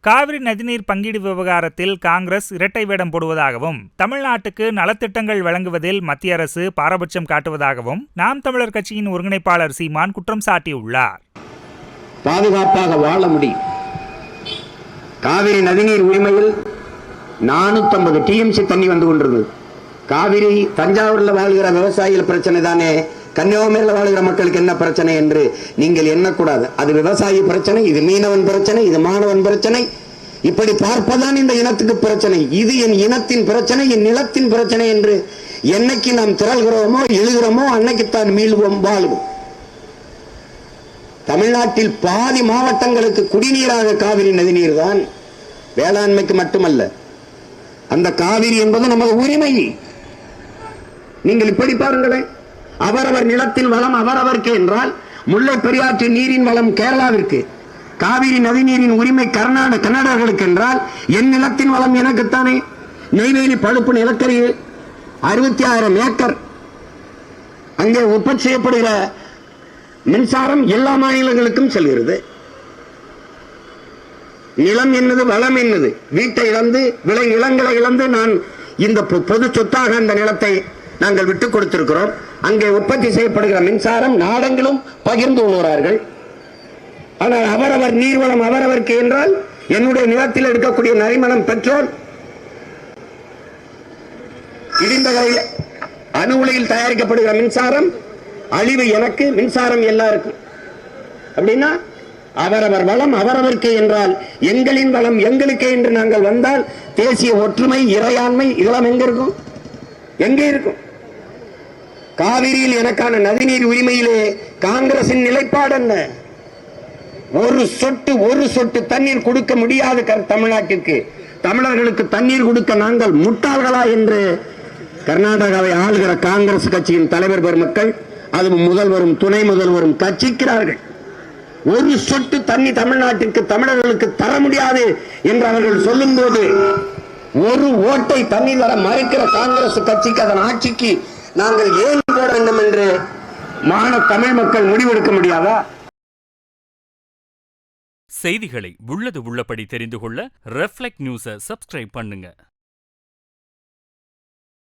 காவிரி நதிநீர் பங்கீடு விவகாரத்தில் காங்கிரஸ் இரட்டை வேடம் போடுவதாகவும் தமிழ்நாட்டுக்கு நலத்திட்டங்கள் வழங்குவதில் மத்திய அரசு பாரபட்சம் காட்டுவதாகவும் நாம் தமிழர் கட்சியின் ஒருங்கிணைப்பாளர் சீமான் குற்றம் சாட்டியுள்ளார். பாதுகாப்பாக வாழ முடியும். காவிரி நதிநீர் உரிமையில் நானூத்தி டிஎம்சி தண்ணி வந்து கொண்டிருந்தது. காவிரி தஞ்சாவூர்ல வாழ்கிற விவசாயிகள் பிரச்சனை தானே. கன்னியாகுமரியில் வாழ்கிற மக்களுக்கு என்ன பிரச்சனை என்று நீங்கள் எண்ணக்கூடாது. அது விவசாயி பிரச்சனை இது மீனவன் பிரச்சனை இது மாணவன் பிரச்சனை. இப்படி பார்ப்பதான் இந்த இனத்துக்கு பிரச்சனை. இது என் இனத்தின் பிரச்சனை என் நிலத்தின் பிரச்சனை என்று என்னைக்கு நாம் திரள்கிறோமோ எழுகிறோமோ அன்னைக்குத்தான் மீள்வோம் வாழ்வோம். தமிழ்நாட்டில் பாதி மாவட்டங்களுக்கு குடிநீராக காவிரி நதிநீர் தான் வேளாண்மைக்கு மட்டுமல்ல. அந்த காவிரி என்பது நமது உரிமை. நீங்கள் இப்படி பாருங்களேன். அவரவர் நிலத்தின் வளம் அவரவருக்கு என்றால் முல்லை பெரியாற்று நீரின் வளம் கேரளாவிற்கு காவிரி நதிநீரின் உரிமை கர்நாடக கன்னடர்களுக்கு என்றால் என் நிலத்தின் வளம் எனக்குத்தானே? நெய்வேலி பழுப்பு நிலக்கரியில் அறுபத்தி ஆயிரம் ஏக்கர். அங்கே உற்பத்தி செய்யப்படுகிற மின்சாரம் எல்லா மாநிலங்களுக்கும் செல்கிறது. நிலம் என்னது வளம் என்னது? வீட்டை இழந்து விளை நிலங்களை இழந்து நான் இந்த பொது சொத்தாக அந்த நிலத்தை நாங்கள் விட்டுக் கொடுத்திருக்கிறோம். அங்கே உற்பத்தி செய்யப்படுகிற மின்சாரம் நாடெங்கிலும் பகிர்ந்து கொள்கிறார்கள் ஆனால் அவரவர் நீர்வளம் அவரவருக்கு என்றால் என்னுடைய நிலத்தில் எடுக்கக்கூடிய நரிமணம் பெட்ரோல் இடிந்தகையில் அணு உலையில் தயாரிக்கப்படுகிற மின்சாரம் அழிவு எனக்கு மின்சாரம் எல்லாருக்கும். அப்படின்னா அவரவர் வளம் அவரவர்க்கே என்றால் எங்களின் வளம் எங்களுக்கே என்று நாங்கள் வந்தால் தேசிய ஒற்றுமை இறையாண்மை இதெல்லாம் எங்க இருக்கும்? எங்கே இருக்கும்? காவிரியில் எனக்கான நதிநீர் உரிமையிலே காங்கிரசின் நிலைப்பாடு என்ன? ஒரு சொட்டு ஒரு சொட்டு தண்ணீர் கொடுக்க முடியாது கர்- தமிழ்நாட்டிற்கு. தமிழர்களுக்கு தண்ணீர் கொடுக்க நாங்கள் முட்டாள்களா என்று கர்நாடகாவை ஆளுகிற காங்கிரஸ் கட்சியின் தலைவர் பெருமக்கள் அதுவும் முதல்வரும் துணை முதல்வரும் கட்சிக்கிறார்கள் ஒரு சொட்டு தண்ணி தமிழ்நாட்டிற்கு தமிழர்களுக்கு தர முடியாது என்று அவர்கள் சொல்லும்போது ஒரு ஓட்டை தண்ணி தர மறுக்கிற காங்கிரஸ் கட்சிக்கு அதன் ஆட்சிக்கு நாங்கள் ஏன் போட வேண்டும் என்று மான தமிழ் மக்கள் முடிவெடுக்க முடியாதா? செய்திகளை உள்ளது உள்ளபடி தெரிந்து கொள்ள ரெஃப்ளெக்ட் நியூஸை சப்ஸ்கிரைப் பண்ணுங்க.